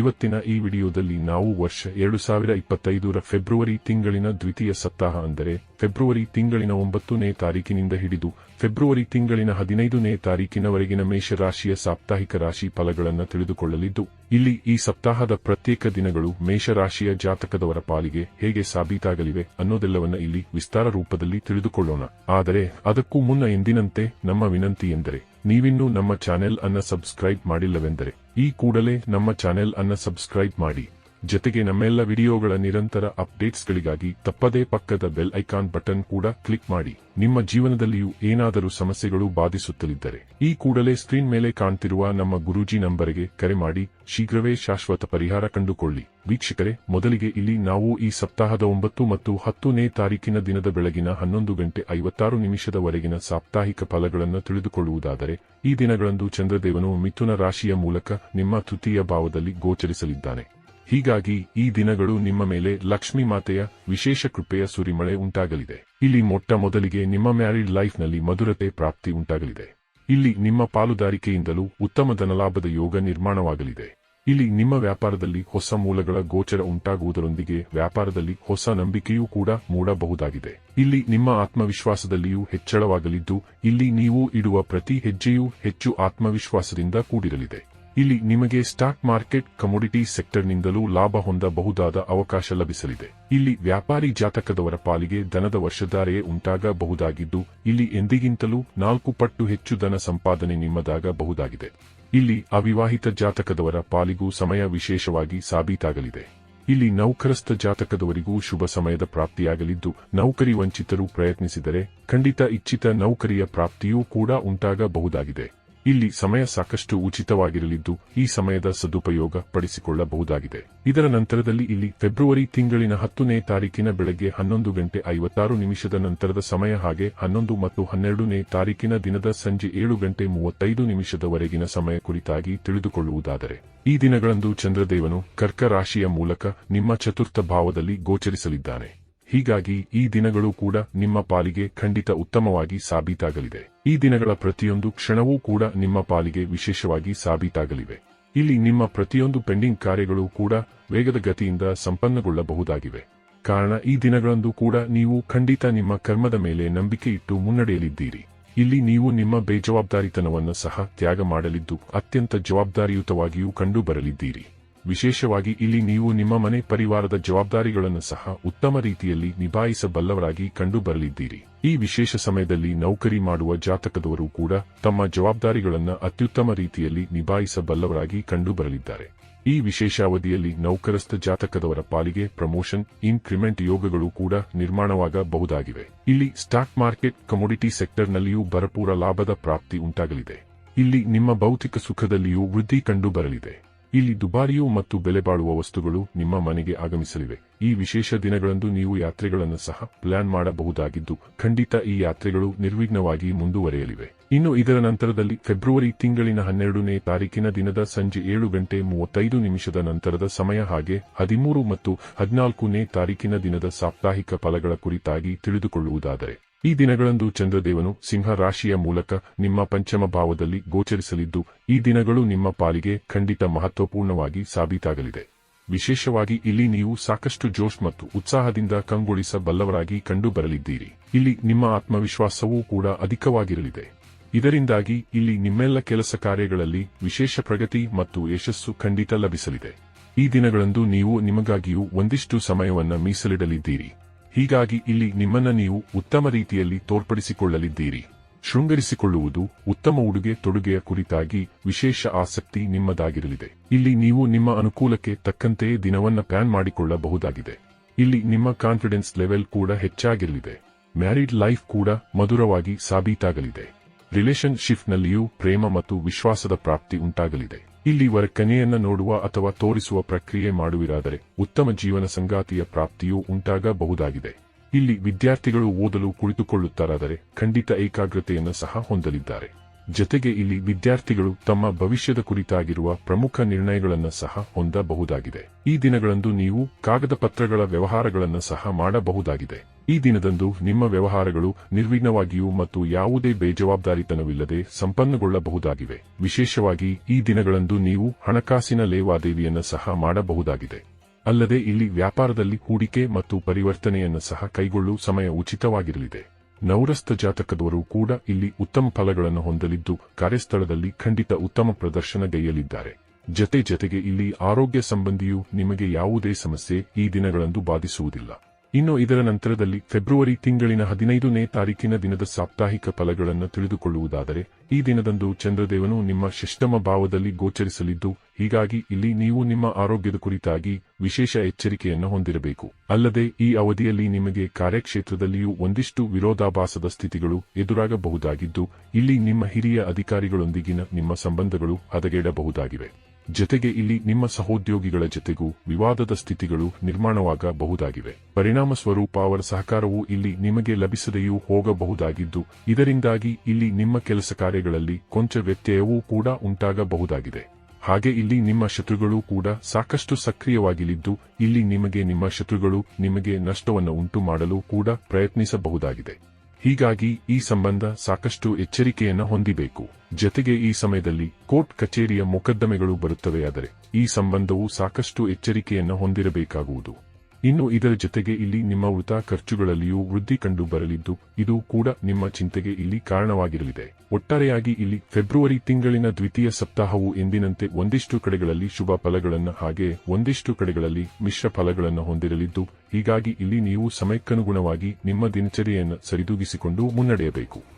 ಇವತ್ತಿನ ಈ ವಿಡಿಯೋದಲ್ಲಿ ನಾವು ವರ್ಷ ಎರಡು ಸಾವಿರ ಇಪ್ಪತ್ತೈದರ ಫೆಬ್ರವರಿ ತಿಂಗಳಿನ ದ್ವಿತೀಯ ಸಪ್ತಾಹ ಅಂದರೆ ಫೆಬ್ರವರಿ ತಿಂಗಳಿನ ಒಂಬತ್ತನೇ ತಾರೀಕಿನಿಂದ ಹಿಡಿದು ಫೆಬ್ರವರಿ ತಿಂಗಳಿನ ಹದಿನೈದನೇ ತಾರೀಕಿನವರೆಗಿನ ಮೇಷರಾಶಿಯ ಸಾಪ್ತಾಹಿಕ ರಾಶಿ ಫಲಗಳನ್ನು ತಿಳಿದುಕೊಳ್ಳಲಿದ್ದು, ಇಲ್ಲಿ ಈ ಸಪ್ತಾಹದ ಪ್ರತ್ಯೇಕ ದಿನಗಳು ಮೇಷರಾಶಿಯ ಜಾತಕದವರ ಪಾಲಿಗೆ ಹೇಗೆ ಸಾಬೀತಾಗಲಿವೆ ಅನ್ನೋದೆಲ್ಲವನ್ನ ಇಲ್ಲಿ ವಿಸ್ತಾರ ರೂಪದಲ್ಲಿ ತಿಳಿದುಕೊಳ್ಳೋಣ. ಆದರೆ ಅದಕ್ಕೂ ಮುನ್ನ ಎಂದಿನಂತೆ ನಮ್ಮ ವಿನಂತಿ ಎಂದರೆ, ನೀವಿನ್ನೂ ನಮ್ಮ ಚಾನೆಲ್ ಅನ್ನ ಸಬ್ಸ್ಕ್ರೈಬ್ ಮಾಡಿಲ್ಲವೆಂದರೆ ಈ ಕೂಡಲೇ ನಮ್ಮ ಚಾನೆಲ್ ಅನ್ನು ಸಬ್ಸ್ಕ್ರೈಬ್ ಮಾಡಿ. ಜೊತೆಗೆ ನಮ್ಮೆಲ್ಲ ವಿಡಿಯೋಗಳ ನಿರಂತರ ಅಪ್ಡೇಟ್ಸ್ಗಳಿಗಾಗಿ ತಪ್ಪದೇ ಪಕ್ಕದ ಬೆಲ್ ಐಕಾನ್ ಬಟನ್ ಕೂಡ ಕ್ಲಿಕ್ ಮಾಡಿ. ನಿಮ್ಮ ಜೀವನದಲ್ಲಿಯೂ ಏನಾದರೂ ಸಮಸ್ಯೆಗಳು ಬಾಧಿಸುತ್ತಲಿದ್ದರೆ ಈ ಕೂಡಲೇ ಸ್ಕ್ರೀನ್ ಮೇಲೆ ಕಾಣ್ತಿರುವ ನಮ್ಮ ಗುರೂಜಿ ನಂಬರಿಗೆ ಕರೆ ಮಾಡಿ. ಶೀಘ್ರವೇ ಶಾಶ್ವತ ಪರಿಹಾರ ಕಂಡುಕೊಳ್ಳಿ. ವೀಕ್ಷಕರೇ, ಮೊದಲಿಗೆ ಇಲ್ಲಿ ನಾವು ಈ ಸಪ್ತಾಹದ ಒಂಬತ್ತು ಮತ್ತು ಹತ್ತನೇ ತಾರೀಕಿನ ದಿನದ ಬೆಳಗಿನ ಹನ್ನೊಂದು ಗಂಟೆ ಐವತ್ತಾರು ನಿಮಿಷದವರೆಗಿನ ಸಾಪ್ತಾಹಿಕ ಫಲಗಳನ್ನು ತಿಳಿದುಕೊಳ್ಳುವುದಾದರೆ, ಈ ದಿನಗಳಂದು ಚಂದ್ರದೇವನು ಮಿಥುನ ರಾಶಿಯ ಮೂಲಕ ನಿಮ್ಮ ತೃತೀಯ ಭಾವದಲ್ಲಿ ಗೋಚರಿಸಲಿದ್ದಾನೆ. ಹೀಗಾಗಿ ಈ ದಿನಗಳು ನಿಮ್ಮ ಮೇಲೆ ಲಕ್ಷ್ಮೀ ಮಾತೆಯ ವಿಶೇಷ ಕೃಪೆಯ ಸುರಿಮಳೆ ಉಂಟಾಗಲಿದೆ. ಇಲ್ಲಿ ಮೊಟ್ಟ ಮೊದಲಿಗೆ ನಿಮ್ಮ ಮ್ಯಾರಿಡ್ ಲೈಫ್ನಲ್ಲಿ ಮಧುರತೆ ಪ್ರಾಪ್ತಿ ಉಂಟಾಗಲಿದೆ. ಇಲ್ಲಿ ನಿಮ್ಮ ಪಾಲುದಾರಿಕೆಯಿಂದಲೂ ಉತ್ತಮ ಧನಲಾಭದ ಯೋಗ ನಿರ್ಮಾಣವಾಗಲಿದೆ. ಇಲ್ಲಿ ನಿಮ್ಮ ವ್ಯಾಪಾರದಲ್ಲಿ ಹೊಸ ಮೂಲಗಳ ಗೋಚರ ಉಂಟಾಗುವುದರೊಂದಿಗೆ ವ್ಯಾಪಾರದಲ್ಲಿ ಹೊಸ ನಂಬಿಕೆಯೂ ಕೂಡ ಮೂಡಬಹುದಾಗಿದೆ. ಇಲ್ಲಿ ನಿಮ್ಮ ಆತ್ಮವಿಶ್ವಾಸದಲ್ಲಿಯೂ ಹೆಚ್ಚಳವಾಗಲಿದ್ದು, ಇಲ್ಲಿ ನೀವು ಇಡುವ ಪ್ರತಿ ಹೆಜ್ಜೆಯೂ ಹೆಚ್ಚು ಆತ್ಮವಿಶ್ವಾಸದಿಂದ ಕೂಡಿರಲಿದೆ. ಇಲ್ಲಿ ನಿಮಗೆ ಸ್ಟಾಕ್ ಮಾರ್ಕೆಟ್ ಕಮೋಡಿಟಿ ಸೆಕ್ಟರ್ನಿಂದಲೂ ಲಾಭ ಹೊಂದಬಹುದಾದ ಅವಕಾಶ ಲಭಿಸಲಿದೆ. ಇಲ್ಲಿ ವ್ಯಾಪಾರಿ ಜಾತಕದವರ ಪಾಲಿಗೆ ದನದ ವರ್ಷಧಾರೆಯೇ ಉಂಟಾಗಬಹುದಾಗಿದ್ದು, ಇಲ್ಲಿ ಎಂದಿಗಿಂತಲೂ ನಾಲ್ಕು ಪಟ್ಟು ಹೆಚ್ಚು ಧನ ಸಂಪಾದನೆ ನಿಮ್ಮದಾಗಬಹುದಾಗಿದೆ. ಇಲ್ಲಿ ಅವಿವಾಹಿತ ಜಾತಕದವರ ಪಾಲಿಗೂ ಸಮಯ ವಿಶೇಷವಾಗಿ ಸಾಬೀತಾಗಲಿದೆ. ಇಲ್ಲಿ ನೌಕರಸ್ಥ ಜಾತಕದವರಿಗೂ ಶುಭ ಸಮಯದ ಪ್ರಾಪ್ತಿಯಾಗಲಿದ್ದು, ನೌಕರಿ ವಂಚಿತರು ಪ್ರಯತ್ನಿಸಿದರೆ ಖಂಡಿತ ಇಚ್ಛಿತ ನೌಕರಿಯ ಪ್ರಾಪ್ತಿಯೂ ಕೂಡ ಉಂಟಾಗಬಹುದಾಗಿದೆ. ಇಲ್ಲಿ ಸಮಯ ಸಾಕಷ್ಟು ಉಚಿತವಾಗಿರಲಿದ್ದು, ಈ ಸಮಯದ ಸದುಪಯೋಗ ಪಡಿಸಿಕೊಳ್ಳಬಹುದಾಗಿದೆ. ಇದರ ನಂತರದಲ್ಲಿ ಇಲ್ಲಿ ಫೆಬ್ರವರಿ ತಿಂಗಳಿನ ಹತ್ತನೇ ತಾರೀಕಿನ ಬೆಳಗ್ಗೆ ಹನ್ನೊಂದು ಗಂಟೆ ಐವತ್ತಾರು ನಿಮಿಷದ ನಂತರದ ಸಮಯ ಹಾಗೆ ಹನ್ನೊಂದು ಮತ್ತು ಹನ್ನೆರಡನೇ ತಾರೀಕಿನ ದಿನದ ಸಂಜೆ ಏಳು ಗಂಟೆ ಮೂವತ್ತೈದು ನಿಮಿಷದವರೆಗಿನ ಸಮಯ ಕುರಿತಾಗಿ ತಿಳಿದುಕೊಳ್ಳುವುದಾದರೆ. ಈ ದಿನಗಳಂದು ಚಂದ್ರದೇವನು ಕರ್ಕ ರಾಶಿಯ ಮೂಲಕ ನಿಮ್ಮ ಚತುರ್ಥ ಭಾವದಲ್ಲಿ ಗೋಚರಿಸಲಿದ್ದಾನೆ. ಹೀಗಾಗಿ ಈ ದಿನಗಳು ಕೂಡ ನಿಮ್ಮ ಪಾಲಿಗೆ ಖಂಡಿತ ಉತ್ತಮವಾಗಿ ಸಾಬೀತಾಗಲಿದೆ ಈ ದಿನಗಳ ಪ್ರತಿಯೊಂದು ಕ್ಷಣವೂ ಕೂಡ ನಿಮ್ಮ ಪಾಲಿಗೆ ವಿಶೇಷವಾಗಿ ಸಾಬೀತಾಗಲಿವೆ. ಇಲ್ಲಿ ನಿಮ್ಮ ಪ್ರತಿಯೊಂದು ಪೆಂಡಿಂಗ್ ಕಾರ್ಯಗಳು ಕೂಡ ವೇಗದ ಗತಿಯಿಂದ ಸಂಪನ್ನಗೊಳ್ಳಬಹುದಾಗಿವೆ. ಕಾರಣ ಈ ದಿನಗಳಂದು ಕೂಡ ನೀವು ಖಂಡಿತ ನಿಮ್ಮ ಕರ್ಮದ ಮೇಲೆ ನಂಬಿಕೆ ಇಟ್ಟು ಮುನ್ನಡೆಯಲಿದ್ದೀರಿ. ಇಲ್ಲಿ ನೀವು ನಿಮ್ಮ ಬೇಜವಾಬ್ದಾರಿತನವನ್ನು ಸಹ ತ್ಯಾಗ ಮಾಡಲಿದ್ದು ಅತ್ಯಂತ ಜವಾಬ್ದಾರಿಯುತವಾಗಿಯೂ ಕಂಡು ಬರಲಿದ್ದೀರಿ ವಿಶೇಷವಾಗಿ ಇಲ್ಲಿ ನೀವು ನಿಮ್ಮ ಮನೆ ಪರಿವಾರದ ಜವಾಬ್ದಾರಿಗಳನ್ನು ಸಹ ಉತ್ತಮ ರೀತಿಯಲ್ಲಿ ನಿಭಾಯಿಸಬಲ್ಲವರಾಗಿ ಕಂಡುಬರಲಿದ್ದೀರಿ. ಈ ವಿಶೇಷ ಸಮಯದಲ್ಲಿ ನೌಕರಿ ಮಾಡುವ ಜಾತಕದವರು ಕೂಡ ತಮ್ಮ ಜವಾಬ್ದಾರಿಗಳನ್ನು ಅತ್ಯುತ್ತಮ ರೀತಿಯಲ್ಲಿ ನಿಭಾಯಿಸಬಲ್ಲವರಾಗಿ ಕಂಡು ಬರಲಿದ್ದಾರೆ ಈ ವಿಶೇಷ ಅವಧಿಯಲ್ಲಿ ನೌಕರಸ್ಥ ಜಾತಕದವರ ಪಾಲಿಗೆ ಪ್ರಮೋಷನ್, ಇನ್ಕ್ರಿಮೆಂಟ್ ಯೋಗಗಳು ಕೂಡ ನಿರ್ಮಾಣವಾಗಬಹುದಾಗಿವೆ. ಇಲ್ಲಿ ಸ್ಟಾಕ್ ಮಾರ್ಕೆಟ್, ಕಮೋಡಿಟಿ ಸೆಕ್ಟರ್ನಲ್ಲಿಯೂ ಭರಪೂರ ಲಾಭದ ಪ್ರಾಪ್ತಿ ಉಂಟಾಗಲಿದೆ. ಇಲ್ಲಿ ನಿಮ್ಮ ಭೌತಿಕ ಸುಖದಲ್ಲಿಯೂ ವೃದ್ಧಿ ಕಂಡು ಬರಲಿದೆ ಇಲ್ಲಿ ದುಬಾರಿಯೂ ಮತ್ತು ಬೆಲೆಬಾಳುವ ವಸ್ತುಗಳು ನಿಮ್ಮ ಮನೆಗೆ ಆಗಮಿಸಲಿವೆ. ಈ ವಿಶೇಷ ದಿನಗಳಂದು ನೀವು ಯಾತ್ರೆಗಳನ್ನು ಸಹ ಪ್ಲಾನ್ ಮಾಡಬಹುದಾಗಿದ್ದು, ಖಂಡಿತ ಈ ಯಾತ್ರೆಗಳು ನಿರ್ವಿಘ್ನವಾಗಿ ಮುಂದುವರೆಯಲಿವೆ. ಇನ್ನು ಇದರ ನಂತರದಲ್ಲಿ ಫೆಬ್ರವರಿ ತಿಂಗಳಿನ ಹನ್ನೆರಡನೇ ತಾರೀಕಿನ ದಿನದ ಸಂಜೆ ಏಳು ಗಂಟೆ ಮೂವತ್ತೈದು ನಿಮಿಷದ ನಂತರದ ಸಮಯ ಹಾಗೆ ಹದಿಮೂರು ಮತ್ತು ಹದಿನಾಲ್ಕನೇ ತಾರೀಕಿನ ದಿನದ ಸಾಪ್ತಾಹಿಕ ಫಲಗಳ ಕುರಿತಾಗಿ ತಿಳಿದುಕೊಳ್ಳುವುದಾದರೆ ಈ ದಿನಗಳಂದು ಚಂದ್ರದೇವನು ಸಿಂಹ ರಾಶಿಯ ಮೂಲಕ ನಿಮ್ಮ ಪಂಚಮ ಭಾವದಲ್ಲಿ ಗೋಚರಿಸಲಿದ್ದು, ಈ ದಿನಗಳು ನಿಮ್ಮ ಪಾಲಿಗೆ ಖಂಡಿತ ಮಹತ್ವಪೂರ್ಣವಾಗಿ ಸಾಬೀತಾಗಲಿದೆ. ವಿಶೇಷವಾಗಿ ಇಲ್ಲಿ ನೀವು ಸಾಕಷ್ಟು ಜೋಶ್ ಮತ್ತು ಉತ್ಸಾಹದಿಂದ ಕಂಗೊಳಿಸಬಲ್ಲವರಾಗಿ ಕಂಡುಬರಲಿದ್ದೀರಿ. ಇಲ್ಲಿ ನಿಮ್ಮ ಆತ್ಮವಿಶ್ವಾಸವೂ ಕೂಡ ಅಧಿಕವಾಗಿರಲಿದೆ. ಇದರಿಂದಾಗಿ ಇಲ್ಲಿ ನಿಮ್ಮೆಲ್ಲ ಕೆಲಸ ಕಾರ್ಯಗಳಲ್ಲಿ ವಿಶೇಷ ಪ್ರಗತಿ ಮತ್ತು ಯಶಸ್ಸು ಖಂಡಿತ ಲಭಿಸಲಿದೆ. ಈ ದಿನಗಳಂದು ನೀವು ನಿಮಗಾಗಿಯೂ ಒಂದಿಷ್ಟು ಸಮಯವನ್ನ ಮೀಸಲಿಡಲಿದ್ದೀರಿ. ಹೀಗಾಗಿ ಇಲ್ಲಿ ನಿಮ್ಮನ್ನ ನೀವು ಉತ್ತಮ ರೀತಿಯಲ್ಲಿ ತೋರ್ಪಡಿಸಿಕೊಳ್ಳಲಿದ್ದೀರಿ. ಶೃಂಗರಿಸಿಕೊಳ್ಳುವುದು ಉತ್ತಮ ಉಡುಗೆ ತೊಡುಗೆಯ ಕುರಿತಾಗಿ ವಿಶೇಷ ಆಸಕ್ತಿ ನಿಮ್ಮದಾಗಿರಲಿದೆ. ಇಲ್ಲಿ ನೀವು ನಿಮ್ಮ ಅನುಕೂಲಕ್ಕೆ ತಕ್ಕಂತೆಯೇ ದಿನವನ್ನ ಪ್ಲಾನ್ ಮಾಡಿಕೊಳ್ಳಬಹುದಾಗಿದೆ. ಇಲ್ಲಿ ನಿಮ್ಮ ಕಾನ್ಫಿಡೆನ್ಸ್ ಲೆವೆಲ್ ಕೂಡ ಹೆಚ್ಚಾಗಿರಲಿದೆ. ಮ್ಯಾರಿಡ್ ಲೈಫ್ ಕೂಡ ಮಧುರವಾಗಿ ಸಾಬೀತಾಗಲಿದೆ. ರಿಲೇಷನ್ಶಿಪ್ನಲ್ಲಿಯೂ ಪ್ರೇಮ ಮತ್ತು ವಿಶ್ವಾಸದ ಪ್ರಾಪ್ತಿ ಉಂಟಾಗಲಿದೆ. ಇಲ್ಲಿ ವರಕನೆಯನ್ನ ನೋಡುವ ಅಥವಾ ತೋರಿಸುವ ಪ್ರಕ್ರಿಯೆ ಮಾಡುವಿರಾದರೆ ಉತ್ತಮ ಜೀವನ ಸಂಗಾತಿಯ ಪ್ರಾಪ್ತಿಯೂ ಉಂಟಾಗಬಹುದಾಗಿದೆ. ಇಲ್ಲಿ ವಿದ್ಯಾರ್ಥಿಗಳು ಓದಲು ಕುಳಿತುಕೊಳ್ಳುತ್ತಾರಾದರೆ ಖಂಡಿತ ಏಕಾಗ್ರತೆಯನ್ನು ಸಹ ಹೊಂದಲಿದ್ದಾರೆ. ಜೊತೆಗೆ ಇಲ್ಲಿ ವಿದ್ಯಾರ್ಥಿಗಳು ತಮ್ಮ ಭವಿಷ್ಯದ ಕುರಿತಾಗಿರುವ ಪ್ರಮುಖ ನಿರ್ಣಯಗಳನ್ನು ಸಹ ಹೊಂದಬಹುದಾಗಿದೆ. ಈ ದಿನಗಳಂದು ನೀವು ಕಾಗದ ಪತ್ರಗಳ ವ್ಯವಹಾರಗಳನ್ನು ಸಹ ಮಾಡಬಹುದಾಗಿದೆ. ಈ ದಿನದಂದು ನಿಮ್ಮ ವ್ಯವಹಾರಗಳು ನಿರ್ವಿಘ್ನವಾಗಿಯೂ ಮತ್ತು ಯಾವುದೇ ಬೇಜವಾಬ್ದಾರಿತನವಿಲ್ಲದೆ ಸಂಪನ್ನಗೊಳ್ಳಬಹುದಾಗಿವೆ. ವಿಶೇಷವಾಗಿ ಈ ದಿನಗಳಂದು ನೀವು ಹಣಕಾಸಿನ ಲೇವಾದೇವಿಯನ್ನು ಸಹ ಮಾಡಬಹುದಾಗಿದೆ. ಅಲ್ಲದೆ ಇಲ್ಲಿ ವ್ಯಾಪಾರದಲ್ಲಿ ಹೂಡಿಕೆ ಮತ್ತು ಪರಿವರ್ತನೆಯನ್ನು ಸಹ ಕೈಗೊಳ್ಳುವ ಸಮಯ ಉಚಿತವಾಗಿರಲಿದೆ. ನೌರಸ್ಥ ಜಾತಕದವರು ಕೂಡ ಇಲ್ಲಿ ಉತ್ತಮ ಫಲಗಳನ್ನು ಹೊಂದಲಿದ್ದು ಕಾರ್ಯಸ್ಥಳದಲ್ಲಿ ಖಂಡಿತ ಉತ್ತಮ ಪ್ರದರ್ಶನಗೈಯಲಿದ್ದಾರೆ. ಜತೆ ಜತೆಗೆ ಇಲ್ಲಿ ಆರೋಗ್ಯ ಸಂಬಂಧಿಯೂ ನಿಮಗೆ ಯಾವುದೇ ಸಮಸ್ಯೆ ಈ ದಿನಗಳಂದು ಬಾಧಿಸುವುದಿಲ್ಲ. ಇನ್ನು ಇದರ ನಂತರದಲ್ಲಿ ಫೆಬ್ರವರಿ ತಿಂಗಳಿನ ಹದಿನೈದನೇ ತಾರೀಕಿನ ದಿನದ ಸಾಪ್ತಾಹಿಕ ಫಲಗಳನ್ನು ತಿಳಿದುಕೊಳ್ಳುವುದಾದರೆ, ಈ ದಿನದಂದು ಚಂದ್ರದೇವನು ನಿಮ್ಮ ಷಷ್ಟಮ ಭಾವದಲ್ಲಿ ಗೋಚರಿಸಲಿದ್ದು, ಹೀಗಾಗಿ ಇಲ್ಲಿ ನೀವು ನಿಮ್ಮ ಆರೋಗ್ಯದ ಕುರಿತಾಗಿ ವಿಶೇಷ ಎಚ್ಚರಿಕೆಯನ್ನು ಹೊಂದಿರಬೇಕು. ಅಲ್ಲದೆ ಈ ಅವಧಿಯಲ್ಲಿ ನಿಮಗೆ ಕಾರ್ಯಕ್ಷೇತ್ರದಲ್ಲಿಯೂ ಒಂದಿಷ್ಟು ವಿರೋಧಾಭಾಸದ ಸ್ಥಿತಿಗಳು ಎದುರಾಗಬಹುದಾಗಿದ್ದು, ಇಲ್ಲಿ ನಿಮ್ಮ ಹಿರಿಯ ಅಧಿಕಾರಿಗಳೊಂದಿಗಿನ ನಿಮ್ಮ ಸಂಬಂಧಗಳು ಹದಗೆಡಬಹುದಾಗಿವೆ. ಜತೆಗೆ ಇಲ್ಲಿ ನಿಮ್ಮ ಸಹೋದ್ಯೋಗಿಗಳ ಜತೆಗೂ ವಿವಾದದ ಸ್ಥಿತಿಗಳು ನಿರ್ಮಾಣವಾಗಬಹುದಾಗಿವೆ. ಪರಿಣಾಮ ಸ್ವರೂಪ ಅವರ ಸಹಕಾರವು ಇಲ್ಲಿ ನಿಮಗೆ ಲಭಿಸದೆಯೂ ಹೋಗಬಹುದಾಗಿದ್ದು, ಇದರಿಂದಾಗಿ ಇಲ್ಲಿ ನಿಮ್ಮ ಕೆಲಸ ಕಾರ್ಯಗಳಲ್ಲಿ ಕೊಂಚ ವ್ಯತ್ಯಯವೂ ಕೂಡ ಉಂಟಾಗಬಹುದಾಗಿದೆ. ಹಾಗೆ ಇಲ್ಲಿ ನಿಮ್ಮ ಶತ್ರುಗಳು ಕೂಡ ಸಾಕಷ್ಟು ಸಕ್ರಿಯವಾಗಿಲಿದ್ದು, ಇಲ್ಲಿ ನಿಮಗೆ ನಿಮ್ಮ ಶತ್ರುಗಳು ನಿಮಗೆ ನಷ್ಟವನ್ನು ಉಂಟು ಮಾಡಲು ಕೂಡ ಪ್ರಯತ್ನಿಸಬಹುದಾಗಿದೆ. ಹೀಗಾಗಿ ಈ ಸಂಬಂಧ ಸಾಕಷ್ಟು ಎಚ್ಚರಿಕೆಯನ್ನು ಹೊಂದಿಬೇಕು. ಜತೆಗೆ ಈ ಸಮಯದಲ್ಲಿ ಕೋರ್ಟ್ ಕಚೇರಿಯ ಮೊಕದ್ದಮೆಗಳು ಬರುತ್ತವೆಯಾದರೆ ಈ ಸಂಬಂಧವು ಸಾಕಷ್ಟು ಎಚ್ಚರಿಕೆಯನ್ನು ಹೊಂದಿರಬೇಕಾಗುವುದು. ಇನ್ನು ಇದರ ಜೊತೆಗೆ ಇಲ್ಲಿ ನಿಮ್ಮ ವೃತ ಖರ್ಚುಗಳಲ್ಲಿಯೂ ವೃದ್ಧಿ ಕಂಡು ಬರಲಿದ್ದು ಇದು ಕೂಡ ನಿಮ್ಮ ಚಿಂತೆಗೆ ಇಲ್ಲಿ ಕಾರಣವಾಗಿರಲಿದೆ. ಒಟ್ಟಾರೆಯಾಗಿ ಇಲ್ಲಿ ಫೆಬ್ರವರಿ ತಿಂಗಳಿನ ದ್ವಿತೀಯ ಸಪ್ತಾಹವು ಎಂದಿನಂತೆ ಒಂದಿಷ್ಟು ಕಡೆಗಳಲ್ಲಿ ಶುಭ ಫಲಗಳನ್ನು ಹಾಗೆ ಒಂದಿಷ್ಟು ಕಡೆಗಳಲ್ಲಿ ಮಿಶ್ರ ಫಲಗಳನ್ನು ಹೊಂದಿರಲಿದ್ದು, ಹೀಗಾಗಿ ಇಲ್ಲಿ ನೀವು ಸಮಯಕ್ಕನುಗುಣವಾಗಿ ನಿಮ್ಮ ದಿನಚರಿಯನ್ನು ಸರಿದೂಗಿಸಿಕೊಂಡು ಮುನ್ನಡೆಯಬೇಕು.